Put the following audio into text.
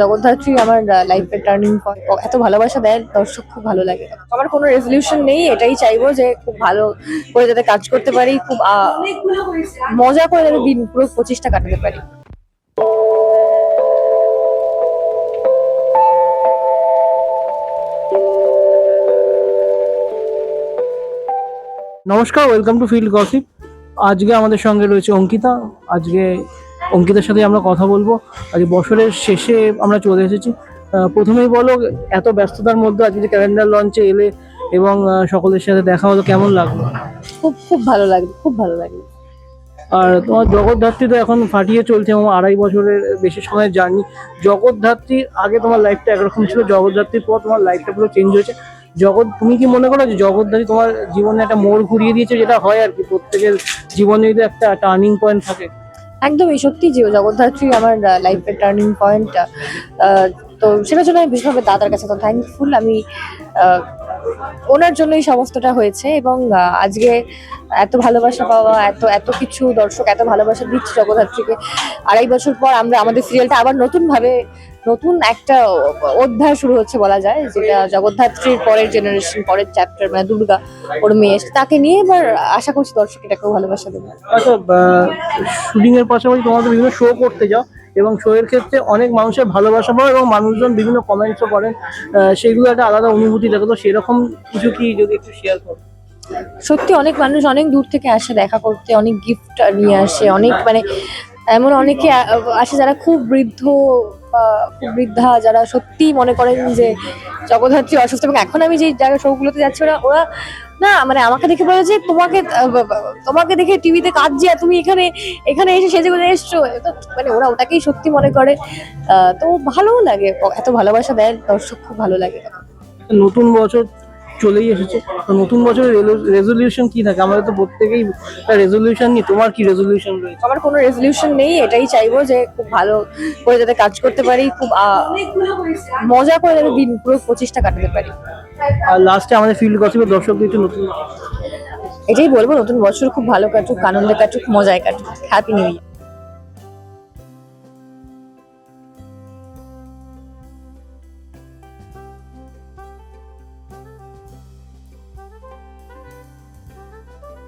জগদ্ধাত্রী আমার লাইফের turning point এত ভালোবাসা দেয়, দর্শক খুব ভালো লাগে। আমার কোনো রেজলিউশন নেই, এটাই চাইব যে খুব ভালো করে যাতে কাজ করতে পারি, খুব মজা করে যাতে দিন পুরো পঁচিশটা কাটাতে পারি। নমস্কার ওয়েলকাম টু ফিল্ড গসিপ আজকে আমাদের সঙ্গে রয়েছে অঙ্কিতা। আজকে অঙ্কিতার সাথে আমরা কথা বলব। আজকে বছরের শেষে আমরা চলে এসেছি। প্রথমেই বলো এত ব্যস্ততার মধ্যে আজকে যে ক্যালেন্ডার লঞ্চে এলে এবং সকলের সাথে দেখা হলো কেমন লাগল? খুব খুব ভালো লাগল খুব ভালো লাগল। আর তোমার জগদ্ধাত্রী তো এখন ফাটিয়ে চলছে এবং আড়াই বছরের বেশি সময়ের জার্নি। জগদ্ধাত্রীর আগে তোমার লাইফটা একরকম ছিল জগদ্ধাত্রীর পর তোমার লাইফটা পুরো চেঞ্জ হয়েছে। জগৎ তুমি কি মনে করো যে জগদ্ধাত্রী তোমার জীবনে একটা মোড় ঘুরিয়ে দিয়েছে যেটা হয় আর কি প্রত্যেকের জীবনে যদি একটা টার্নিং পয়েন্ট থাকে? একদমই, সত্যি যে জগদ্ধাত্রী আমার লাইফের টার্নিং পয়েন্ট তো সেটার জন্য আমি ভীষণভাবে দাদার কাছে তো থ্যাঙ্কফুল আমি ওনার জন্যই সমস্তটা হয়েছে এবং আজকে এত ভালোবাসা পাওয়া, এত এত কিছু দর্শক এত ভালোবাসা দিচ্ছে জগদ্ধাত্রীকে। আড়াই বছর পর আমরা, আমাদের সিরিয়ালটা আবার নতুন ভাবে নতুন একটা অধ্যায় শুরু হচ্ছে বলা যায় যেটা জগদ্ধাত্রীর পরের জেনারেশন পরের চ্যাপ্টার মানে দুর্গা ওর মেয়ে তাকে নিয়ে এবার আশা করছি দর্শক এটাকেও ভালোবাসা দেবে। আচ্ছা শুটিং এর পাশাপাশি তোমাদের বিভিন্ন শো করতে যাও এবং শো এর ক্ষেত্রে অনেক মানুষের ভালোবাসা পাও এবং মানুষজন বিভিন্ন কমেন্টসও করেন। সেগুলো একটা আলাদা অনুভূতি থাকে তো সেরকম কিছু কি যদি একটু শেয়ার করো? সত্যি অনেক মানুষ অনেক দূর থেকে আসে দেখা করতে অনেক গিফট নিয়ে আসে অনেক মানে এমন অনেকে আসে যারা খুব বৃদ্ধ বৃদ্ধা যারা সত্যি মনে করেন যে জগদ্ধাত্রী অসুস্থ এবং এখন আমি যে জায়গা শোগুলোতে যাচ্ছি ওরা ওরা না মানে আমাকে দেখে বলে যে তোমাকে তোমাকে দেখে টিভিতে কাজ যে তুমি এখানে এখানে এসে সেজে গুজে এসছো মানে ওরা ওটাকেই সত্যি মনে করে। আহ, তো ভালোও লাগে এত ভালোবাসা দেয় দর্শক খুব ভালো লাগে। নতুন বছর চলেই এসেছে। তো নতুন বছরের রেজলিউশন কি থাকে? আমাদের তো প্রত্যেকেই রেজলিউশন নিই তোমার কি রেজলিউশন রয়েছে? আমার কোনো রেজলিউশন নেই এটাই চাইব যে খুব ভালো করে যাতে কাজ করতে পারি খুব মজা করে যাতে দিন পুরো পঁচিশটা কাটাতে পারি। আর লাস্টে আমাদের ফিল্ড গসিপের দর্শকদের একটু নতুন এটাই বলব নতুন বছর খুব ভালো কাটুক আনন্দে কাটুক মজায় কাটুক। Happy new year